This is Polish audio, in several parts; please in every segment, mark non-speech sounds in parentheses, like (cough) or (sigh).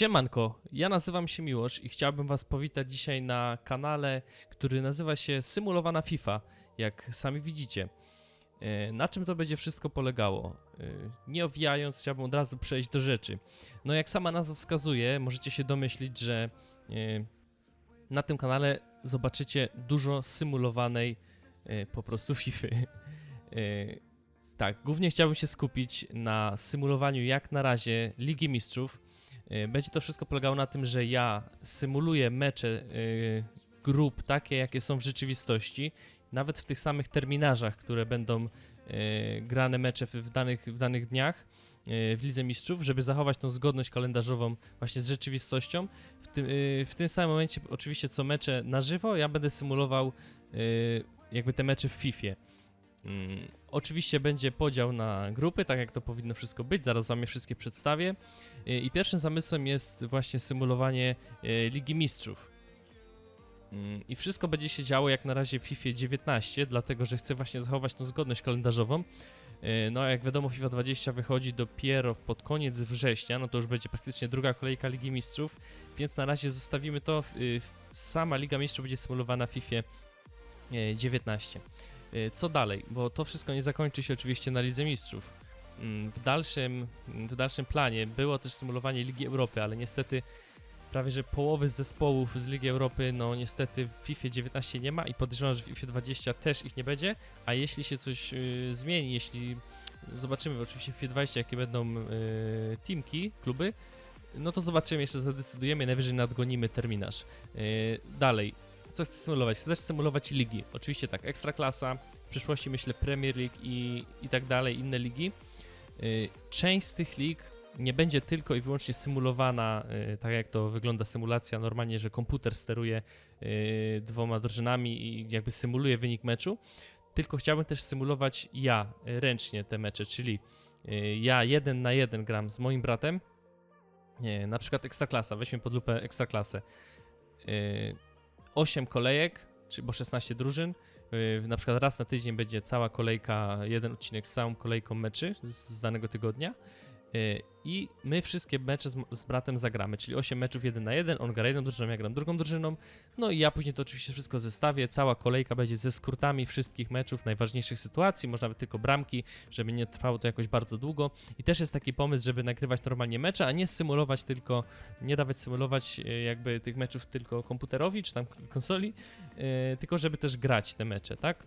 Siemanko, ja nazywam się Miłosz i chciałbym was powitać dzisiaj na kanale, który nazywa się Symulowana FIFA, jak sami widzicie. E, Na czym to będzie wszystko polegało? E, Nie owijając, chciałbym od razu przejść do rzeczy. No jak sama nazwa wskazuje, możecie się domyślić, że e, na tym kanale zobaczycie dużo symulowanej po prostu FIFA. Tak, głównie chciałbym się skupić na symulowaniu jak na razie Ligi Mistrzów. E, Będzie to wszystko polegało na tym, że ja symuluję mecze e, grup takie, jakie są w rzeczywistości, nawet w tych samych terminarzach, które będą e, grane mecze w, danych, w danych dniach w Lidze Mistrzów, żeby zachować tą zgodność kalendarzową właśnie z rzeczywistością. W tym, w tym samym momencie, oczywiście, co mecze na żywo, ja będę symulował jakby te mecze w FIFA. Oczywiście będzie podział na grupy, tak jak to powinno wszystko być, zaraz wam je wszystkie przedstawię. Y, I pierwszym zamysłem jest właśnie symulowanie y, Ligi Mistrzów. Mm, I wszystko będzie się działo jak na razie w FIFA 19, dlatego że chcę właśnie zachować tą zgodność kalendarzową. Y, No, jak wiadomo, FIFA 20 wychodzi dopiero pod koniec września, no to już będzie praktycznie druga kolejka Ligi Mistrzów, więc na razie zostawimy to. y, Sama Liga Mistrzów będzie symulowana w FIFA y, 19. Y, Co dalej? Bo to wszystko nie zakończy się oczywiście na Lidze Mistrzów. Mm, W dalszym, w dalszym planie było też symulowanie Ligi Europy, ale niestety prawie że połowy zespołów z Ligi Europy, no niestety w FIFA 19 nie ma i podejrzewam, że w FIFA 20 też ich nie będzie, a jeśli się coś y, zmieni, jeśli zobaczymy oczywiście w FIFA 20 jakie będą y, teamki, kluby, no to zobaczymy, jeszcze zadecydujemy, najwyżej nadgonimy terminarz. Y, dalej, co chcę symulować? Chcę też symulować ligi. Oczywiście tak, Ekstraklasa, w przyszłości myślę Premier League i, i tak dalej, inne ligi. Y, Część z tych lig nie będzie tylko i wyłącznie symulowana, y, tak jak to wygląda symulacja normalnie, że komputer steruje y, dwoma drużynami i jakby symuluje wynik meczu, tylko chciałbym też symulować ja ręcznie te mecze, czyli ja jeden na jeden gram z moim bratem, na przykład Ekstraklasa, weźmy pod lupę Ekstraklasę. Y, 8 kolejek, czy bo 16 drużyn. Yy, na przykład raz na tydzień będzie cała kolejka, jeden odcinek z całą kolejką meczy z danego tygodnia. Yy, I my wszystkie mecze z, z bratem zagramy, czyli 8 meczów jeden na jeden, on gra jedną drużyną, ja gram drugą drużyną. No i ja później to oczywiście wszystko zestawię, cała kolejka będzie ze skrótami wszystkich meczów, najważniejszych sytuacji, może nawet tylko bramki, żeby nie trwało to jakoś bardzo długo. I też jest taki pomysł, żeby nagrywać normalnie mecze, a nie symulować tylko nie dawać symulować e, jakby tych meczów tylko komputerowi czy tam konsoli, e, tylko żeby też grać te mecze, tak?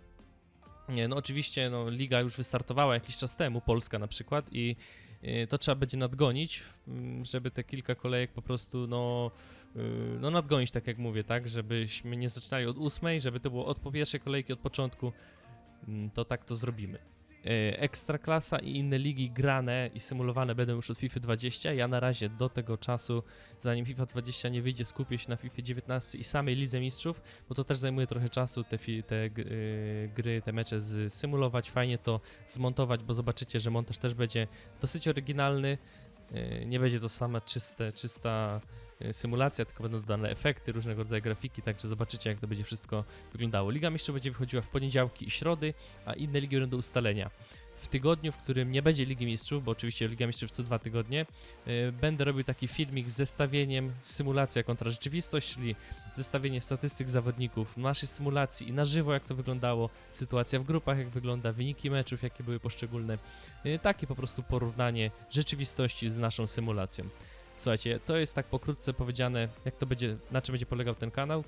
Nie, no oczywiście no, liga już wystartowała jakiś czas temu, Polska na przykład i e, to trzeba będzie nadgonić, mm, żeby te kilka kolejek po prostu no, e, no nadgonić, tak jak mówię, tak, żebyśmy nie zaczynali od ósmej, żeby to było od pierwszej kolejki, od początku, Mm, to tak to zrobimy. E, Ekstraklasa i inne ligi grane i symulowane będą już od FIFA 20. Ja na razie do tego czasu, zanim FIFA 20 nie wyjdzie, skupię się na FIFA 19 i samej Lidze Mistrzów, bo to też zajmuje trochę czasu te, te y, gry, te mecze symulować, fajnie to zmontować, bo zobaczycie, że montaż też będzie dosyć oryginalny. Y, Nie będzie to sama czyste, czysta y, symulacja, tylko będą dodane efekty, różnego rodzaju grafiki, także zobaczycie, jak to będzie wszystko wyglądało. Liga Mistrzów będzie wychodziła w poniedziałki i środy, a inne ligi będą ustalenia. W tygodniu, w którym nie będzie Ligi Mistrzów, bo oczywiście Liga Mistrzów co dwa tygodnie, yy, będę robił taki filmik z zestawieniem symulacja kontra rzeczywistość, czyli zestawienie statystyk zawodników naszej symulacji i na żywo jak to wyglądało, sytuacja w grupach jak wygląda, wyniki meczów jakie były poszczególne, yy, takie po prostu porównanie rzeczywistości z naszą symulacją. Słuchajcie, to jest tak pokrótce powiedziane, jak to będzie, na czym będzie polegał ten kanał.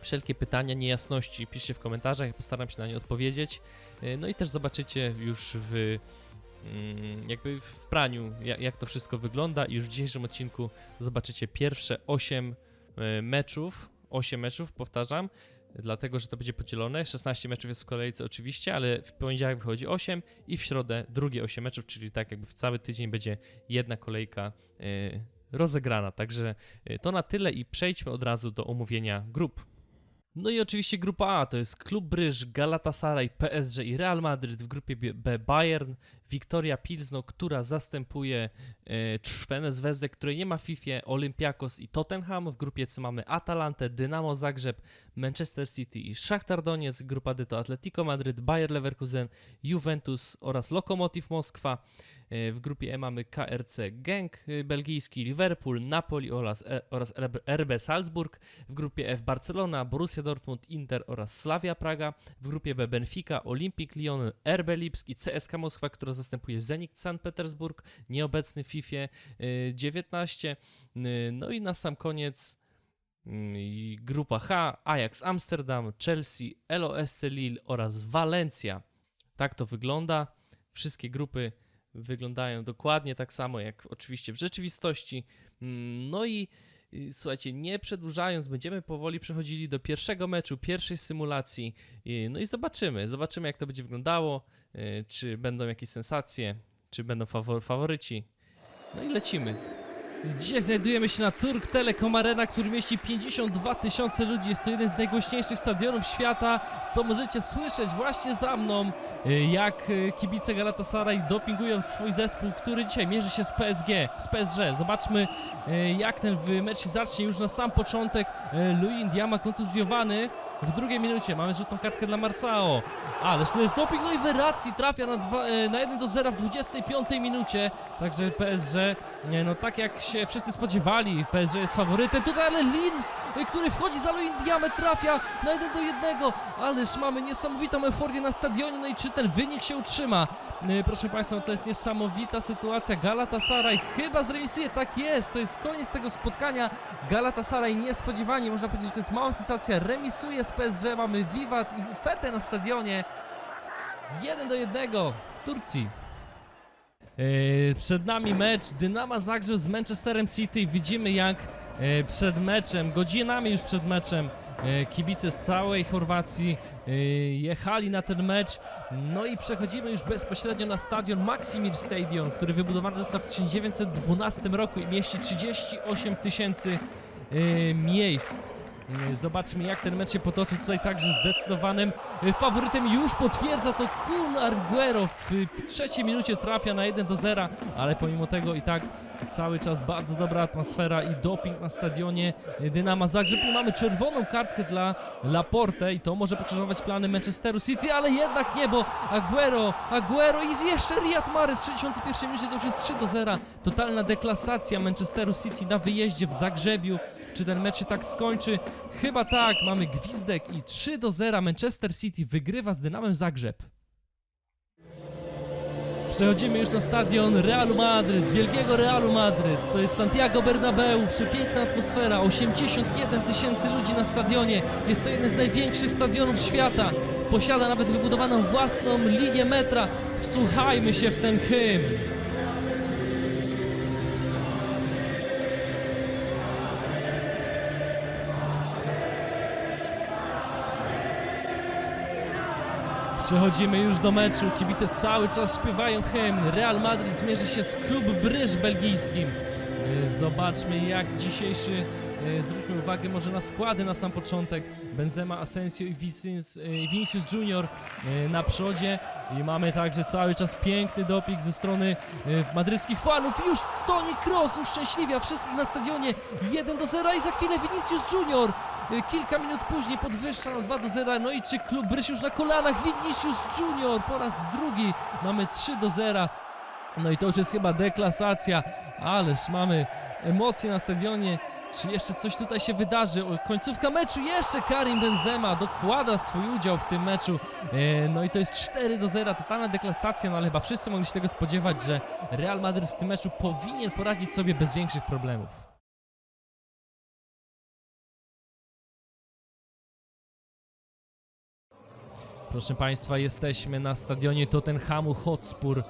Wszelkie pytania, niejasności piszcie w komentarzach, postaram się na nie odpowiedzieć. Yy, No i też zobaczycie już w mm, jakby w praniu, jak, to wszystko wygląda już w dzisiejszym odcinku zobaczycie pierwsze 8 meczów, 8 meczów, powtarzam, dlatego, że to będzie podzielone, 16 meczów jest w kolejce oczywiście, ale w poniedziałek wychodzi 8 i w środę drugie 8 meczów, czyli tak jakby w cały tydzień będzie jedna kolejka yy, rozegrana, także yy, to na tyle i przejdźmy od razu do omówienia grup. No i oczywiście grupa A to jest Klub Bryż, Galatasaray, PSG i Real Madryt. W grupie B- Bayern, Wiktoria Pilzno, która zastępuje e, Czerwone Zvezdę, której nie ma w FIFA, Olympiakos i Tottenham. W grupie C mamy Atalantę, Dynamo Zagrzeb, Manchester City i Szachtar Donetsk. Grupa D to Atletico Madryt, Bayer Leverkusen, Juventus oraz Lokomotiv Moskwa. E, W grupie E mamy KRC Genk e, belgijski, Liverpool, Napoli oraz, e, oraz RB Salzburg. W grupie F Barcelona, Borussia Dortmund, Inter oraz Slavia Praga. W grupie B Benfica, Olympic Lyon, RB Lipsk i CSK Moskwa, która zastępuje Zenit Sankt Petersburg, nieobecny w FIFA e, 19. E, No i na sam koniec mm, grupa H, Ajax Amsterdam, Chelsea, LOSC Lille oraz Valencia. Tak to wygląda. Wszystkie grupy wyglądają dokładnie tak samo jak oczywiście w rzeczywistości. Mm, No i y, słuchajcie, nie przedłużając, będziemy powoli przechodzili do pierwszego meczu, pierwszej symulacji. Y, No i zobaczymy, zobaczymy jak to będzie wyglądało, y, czy będą jakieś sensacje, czy będą fawo- faworyci. No i lecimy. Dzisiaj znajdujemy się na Turk Telecom Arena, który mieści 52 tysiące ludzi. Jest to jeden z najgłośniejszych stadionów świata, co możecie słyszeć właśnie za mną, y, jak y, kibice Galatasaray dopingują swój zespół, który dzisiaj mierzy się z PSG, z PSG. Zobaczmy, y, jak ten mecz się zacznie już na sam początek. Luis Diama kontuzjowany. W drugiej minucie mamy rzutną kartkę dla Marsao. Ależ to jest doping, no i Verratti trafia na, dwa, e, na 1 do 0 w 25 minucie. Także PSG, nie, no tak jak się wszyscy spodziewali, PSG jest faworytem. Tutaj ale Linz, e, który wchodzi za Luin Diamę, trafia na 1 do 1. Ależ mamy niesamowitą euforię na stadionie, no i czy ten wynik się utrzyma? E, Proszę Państwa, no to jest niesamowita sytuacja. Galatasaray chyba zremisuje, tak jest, to jest koniec tego spotkania. Galatasaray niespodziewanie, można powiedzieć, że to jest mała sensacja. Remisuje z PSG, mamy wiwat i fetę na stadionie. 1 do 1 w Turcji. Yy, przed nami mecz Dynama Zagrzeb z Manchesterem City. Widzimy jak yy, przed meczem, godzinami już przed meczem, yy, kibice z całej Chorwacji jechali na ten mecz. No i przechodzimy już bezpośrednio na stadion Maksimir Stadion, który wybudowany został w 1912 roku i mieści 38 tysięcy miejsc. Yy, Zobaczmy jak ten mecz się potoczy. Tutaj także zdecydowanym yy, faworytem już potwierdza to Kun Arguero w yy, trzeciej minucie trafia na 1 do 0, ale pomimo tego i tak cały czas bardzo dobra atmosfera i doping na stadionie Dynama Zagrzeb i mamy czerwoną kartkę dla Laporte i to może pokrzyżować plany Manchesteru City, ale jednak nie, bo Aguero, Aguero i jeszcze Riyad Mahrez w 61 minucie to już jest 3 do 0. Totalna deklasacja Manchesteru City na wyjeździe w Zagrzebiu. Czy ten mecz się tak skończy? Chyba tak, mamy gwizdek i 3 do 0 Manchester City wygrywa z Dynamem Zagrzeb. Przechodzimy już na stadion Realu Madryt, wielkiego Realu Madryt. To jest Santiago Bernabeu, przepiękna atmosfera, 81 tysięcy ludzi na stadionie. Jest to jeden z największych stadionów świata. Posiada nawet wybudowaną własną linię metra. Wsłuchajmy się w ten hymn. Przechodzimy już do meczu. Kibice cały czas śpiewają hymn. Real Madrid zmierzy się z klub Bryż belgijskim. E, Zobaczmy jak dzisiejszy. e, Zwróćmy uwagę może na składy na sam początek. Benzema, Asensio i Vinicius, e, Vinicius Junior na przodzie. I mamy także cały czas piękny doping ze strony madryckich fanów. Już Toni Kroos uszczęśliwia wszystkich na stadionie. 1 do 0 i za chwilę Vinicius Junior. E, Kilka minut później podwyższa na 2 do 0. No i czy klub Bryś już na kolanach? Vinicius Junior po raz drugi. Mamy 3 do 0. No i to już jest chyba deklasacja. Ależ mamy emocje na stadionie. Czy jeszcze coś tutaj się wydarzy? Końcówka meczu, jeszcze Karim Benzema dokłada swój udział w tym meczu. E, no i to jest 4 do 0, totalna deklasacja, no ale chyba wszyscy mogli się tego spodziewać, że Real Madrid w tym meczu powinien poradzić sobie bez większych problemów. Proszę Państwa, jesteśmy na stadionie Tottenhamu Hotspur.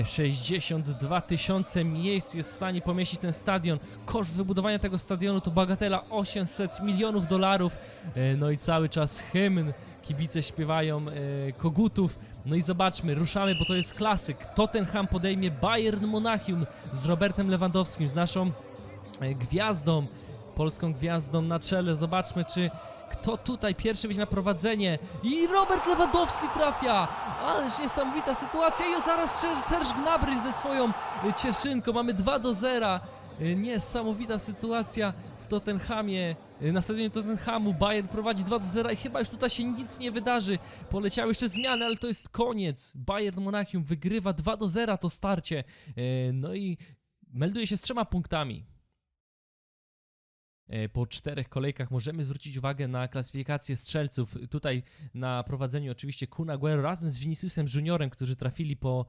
E, 62 tysiące miejsc jest w stanie pomieścić ten stadion. Koszt wybudowania tego stadionu to bagatela 800 milionów dolarów. E, no i cały czas hymn. Kibice śpiewają e, kogutów. No i zobaczmy, ruszamy, bo to jest klasyk. Tottenham podejmie Bayern Monachium z Robertem Lewandowskim, z naszą e, gwiazdą, polską gwiazdą na czele. Zobaczmy, czy kto tutaj pierwszy będzie na prowadzenie. I Robert Lewandowski trafia! Ależ niesamowita sytuacja. I zaraz Ser- Serge Gnabry ze swoją y, cieszynką. Mamy 2 do 0. Y, Niesamowita sytuacja w Tottenhamie, y, na stadionie Tottenhamu Bayern prowadzi 2 do 0 i chyba już tutaj się nic nie wydarzy. Poleciały jeszcze zmiany, ale to jest koniec. Bayern Monachium wygrywa 2 do 0 to starcie. No i melduje się z trzema punktami. E, Po czterech kolejkach możemy zwrócić uwagę na klasyfikację strzelców. Tutaj na prowadzeniu oczywiście Kun Aguero razem z Viniciusem Juniorem, którzy trafili po,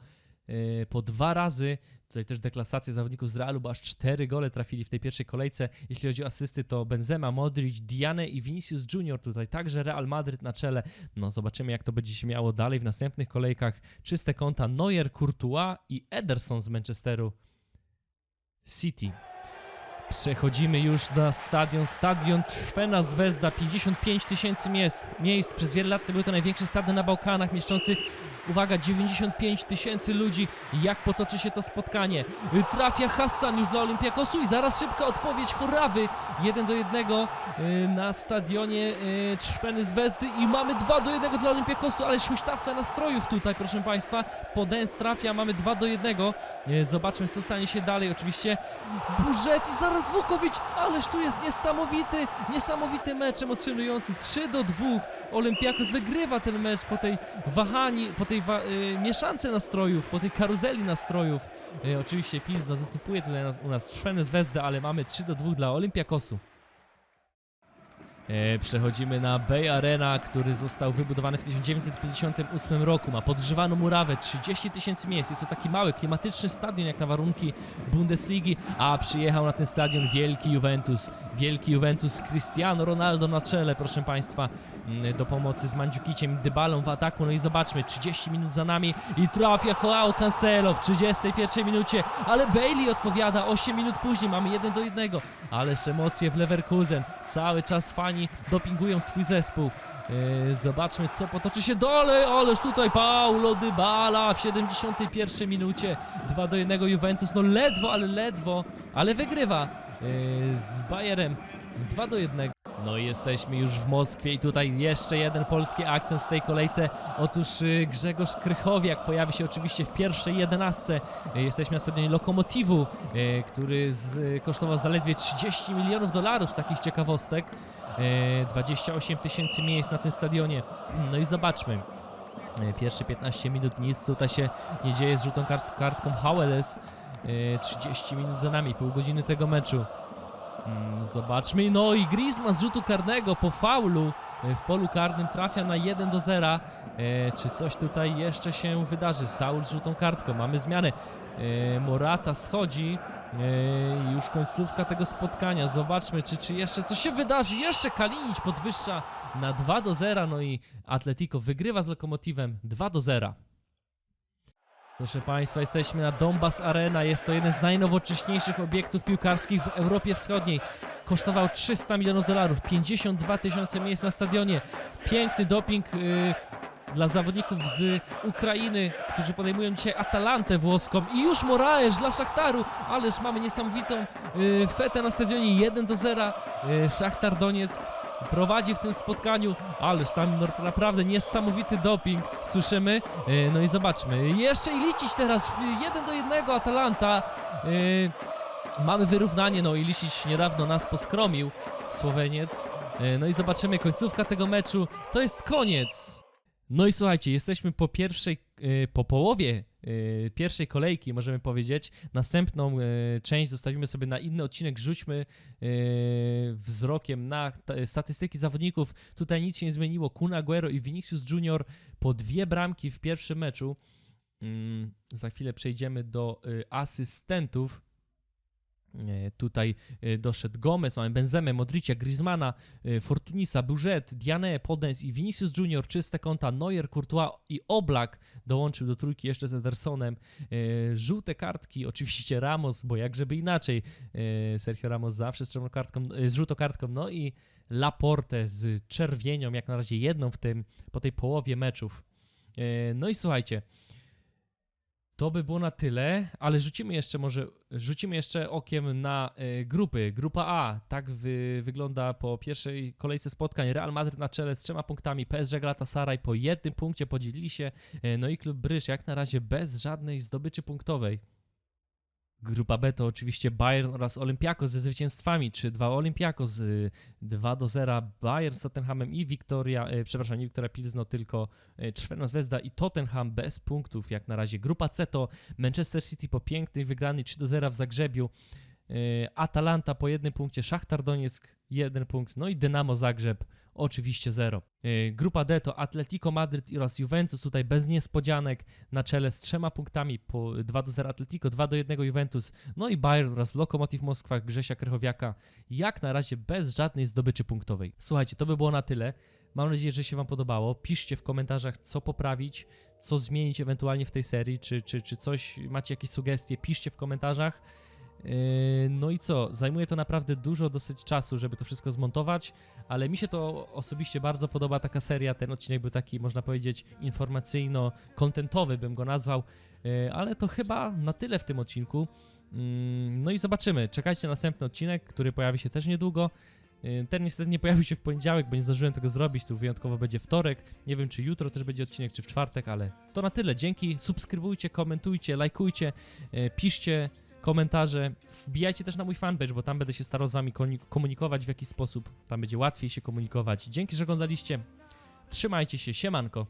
e, po dwa razy. Tutaj też deklasację zawodników z Realu, bo aż cztery gole trafili w tej pierwszej kolejce. Jeśli chodzi o asysty, to Benzema, Modric, Diane i Vinicius Junior. Tutaj także Real Madryt na czele. No zobaczymy, jak to będzie się miało dalej w następnych kolejkach. Czyste konta Neuer, Courtois i Ederson z Manchesteru City. Przechodzimy już na stadion. Stadion Trwena Zvezda, 55 tysięcy miejsc. Przez wiele lat to był to największy stadion na Bałkanach, mieszczący, uwaga, 95 tysięcy ludzi. Jak potoczy się to spotkanie? Trafia Hassan już dla Olympiakosu i zaraz szybka odpowiedź Chorawy. 1 do 1 y, na stadionie y, Trweny Zvezdy i mamy 2 do 1 dla Olympiakosu, ale huśtawka nastrojów tutaj, proszę Państwa. Podens trafia, mamy 2 do 1. Y, Zobaczmy, co stanie się dalej. Oczywiście Budżet i zaraz Wukowicz, ależ tu jest niesamowity, niesamowity mecz emocjonujący. 3 do 2. Olympiakos wygrywa ten mecz po tej wahani, po tej wa y, mieszance nastrojów, po tej karuzeli nastrojów. Y, oczywiście Pilsno zastępuje tutaj nas, u nas Trwene Zvezdę, ale mamy 3 do 2 dla Olympiakosu. E, Przechodzimy na Bay Arena, który został wybudowany w 1958 roku. Ma podgrzewaną murawę, 30 tysięcy miejsc. Jest to taki mały, klimatyczny stadion jak na warunki Bundesligi, a przyjechał na ten stadion wielki Juventus. Wielki Juventus z Cristiano Ronaldo na czele, proszę Państwa, do pomocy z Mandziukiciem, Dybalą w ataku. No i zobaczmy, 30 minut za nami i trafia Joao Cancelo w 31 minucie, ale Bailey odpowiada 8 minut później. Mamy 1 do 1. Ależ emocje w Leverkusen. Cały czas fani dopingują swój zespół. Yy, zobaczmy, co potoczy się dalej. Ależ tutaj Paulo Dybala w 71 minucie. 2 do 1 Juventus. No ledwo, ale ledwo, ale wygrywa yy, z Bayerem 2 do 1. No i jesteśmy już w Moskwie i tutaj jeszcze jeden polski akcent w tej kolejce. Otóż y, Grzegorz Krychowiak pojawi się oczywiście w pierwszej jedenastce. Y, Jesteśmy na stadionie Lokomotivu, y, który z, y, kosztował zaledwie 30 milionów dolarów z takich ciekawostek. Y, 28 tysięcy miejsc na tym stadionie. No i zobaczmy. Y, Pierwsze 15 minut nic tutaj się nie dzieje z żółtą kart kartką Howells. 30 minut za nami, pół godziny tego meczu. Mm, Zobaczmy, no i Griezmann z rzutu karnego po faulu e, w polu karnym trafia na 1 do 0. E, czy coś tutaj jeszcze się wydarzy? Saul z żółtą kartką, mamy zmianę. E, Morata schodzi. Już końcówka tego spotkania. Zobaczmy, czy, czy jeszcze coś się wydarzy. Jeszcze Kalinic podwyższa na 2 do 0. No i Atletico wygrywa z Lokomotivem 2 do 0. Proszę Państwa, jesteśmy na Donbas Arena. Jest to jeden z najnowocześniejszych obiektów piłkarskich w Europie Wschodniej. Kosztował 300 milionów dolarów, 52 tysiące miejsc na stadionie. Piękny doping y, dla zawodników z Ukrainy, którzy podejmują dzisiaj Atalantę włoską. I już Moraes dla Szachtaru, ależ mamy niesamowitą y, fetę na stadionie 1 do 0. Y, Szachtar Donieck prowadzi w tym spotkaniu, ależ tam naprawdę niesamowity doping, słyszymy. E, No i zobaczmy, jeszcze i liczyć teraz, 1 do 1 Atalanta. E, Mamy wyrównanie, no i Lisic niedawno nas poskromił, Słoweniec. E, No i zobaczymy, końcówka tego meczu, to jest koniec. No i słuchajcie, jesteśmy po pierwszej, e, po połowie e, pierwszej kolejki, możemy powiedzieć. Następną e, część zostawimy sobie na inny odcinek, rzućmy e, wzrokiem na statystyki zawodników. Tutaj nic się nie zmieniło. Kun Aguero i Vinicius Junior po dwie bramki w pierwszym meczu. Mm, za chwilę przejdziemy do y, asystentów. E, Tutaj e, doszedł Gomez, mamy Benzemę, Modricia, Griezmana, e, Fortunisa, Burzet, Diane, Podens i Vinicius Junior, czyste konta, Neuer, Courtois i Oblak dołączył do trójki jeszcze z Edersonem. Żółte kartki, (laughs) oczywiście Ramos, bo jak żeby inaczej, Sergio Ramos zawsze z, kartką, z żółtą kartką, no i Laporte z czerwienią, jak na razie jedną w tym, po tej połowie meczów. No i słuchajcie, to by było na tyle, ale rzucimy jeszcze może, rzucimy jeszcze okiem na e, grupy. Grupa A, tak wy, wygląda po pierwszej kolejce spotkań. Real Madrid na czele z trzema punktami, PSG Galatasaray po jednym punkcie podzielili się, e, no i klub Bryż jak na razie bez żadnej zdobyczy punktowej. Grupa B to oczywiście Bayern oraz Olympiakos ze zwycięstwami, czy dwa Olympiakos, y, 2 do 0 Bayern z Tottenhamem i Wiktoria, y, przepraszam, nie Wiktoria Pilzno, tylko y, Czerwona Zvezda i Tottenham bez punktów jak na razie. Grupa C to Manchester City po pięknej wygranej 3 do 0 w Zagrzebiu, y, Atalanta po jednym punkcie, Szachtar Donieck jeden punkt, no i Dynamo Zagrzeb oczywiście zero. Y, Grupa D to Atletico Madryt oraz Juventus, tutaj bez niespodzianek na czele z trzema punktami, po 2 do 0 Atletico, 2 do 1 Juventus, no i Bayern oraz Lokomotiv Moskwa Grzesia Krychowiaka, jak na razie bez żadnej zdobyczy punktowej. Słuchajcie, to by było na tyle. Mam nadzieję, że się Wam podobało. Piszcie w komentarzach, co poprawić, co zmienić ewentualnie w tej serii, czy, czy, czy coś, macie jakieś sugestie, piszcie w komentarzach. Yy, No i co? Zajmuje to naprawdę dużo dosyć czasu, żeby to wszystko zmontować, ale mi się to osobiście bardzo podoba taka seria. Ten odcinek był taki, można powiedzieć, informacyjno-kontentowy, bym go nazwał, Yy, ale to chyba na tyle w tym odcinku. Mm, No i zobaczymy. Czekajcie na następny odcinek, który pojawi się też niedługo. Yy, Ten niestety nie pojawił się w poniedziałek, bo nie zdążyłem tego zrobić. Tu wyjątkowo będzie wtorek. Nie wiem, czy jutro też będzie odcinek, czy w czwartek, ale to na tyle. Dzięki. Subskrybujcie, komentujcie, lajkujcie, piszcie komentarze. Wbijajcie też na mój fanpage, bo tam będę się starał z wami komunikować w jakiś sposób. Tam będzie łatwiej się komunikować. Dzięki, że oglądaliście. Trzymajcie się. Siemanko.